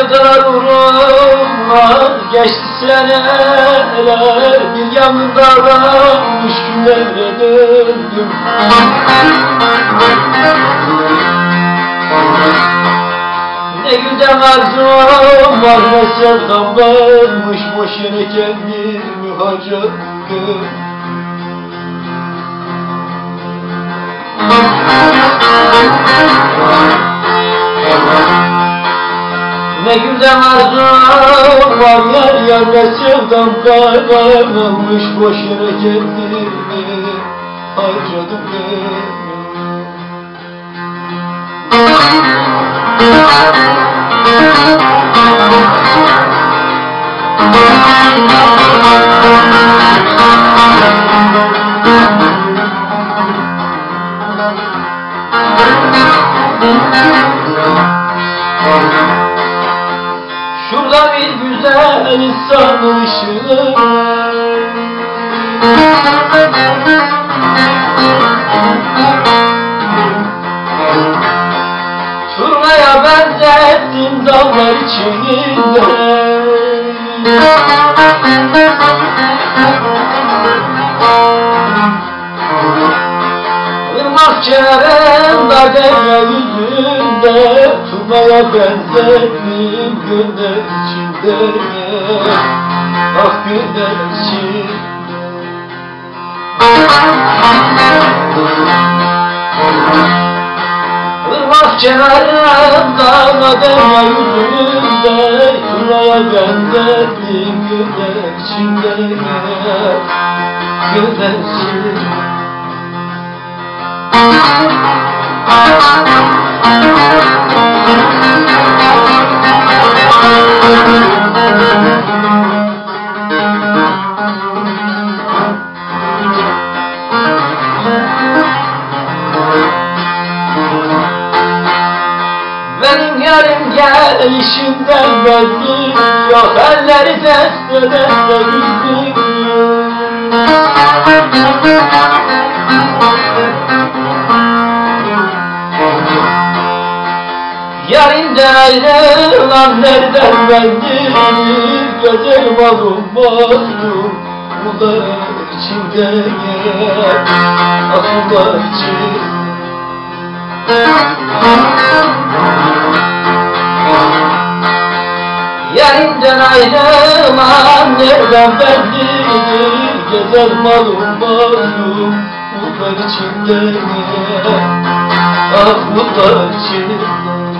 Sevdalar uğruna geçti seneler Bir yanında aramış günlere döndüm. Ne güzel arzum var ne sevdam varmış. Boş yere kendimi harcadım Ne güzel arzum var yar yar sevdam kaybolmuş Boş yere kendimi harcadım gönlüm Şurada bir güzel insan ışığı. Turnaya benzettim dallar içinde. Irmak kenarında derya yüzünde Turnaya benzettim günler içinde Ah içinde Irmak kenarında derya yüzünde Turnaya benzettim günler içinde Günler içinde Benim yarım gelişinden belli. Yok elleri desteden de bildim Yarinden ayrılan nereden belli? Güzel malum malum Bunlar içinde Akıllar içinde Yerinden ayrılan nereden bellidir Gezer malum malum Bunlar içinde Ah bunlar içinde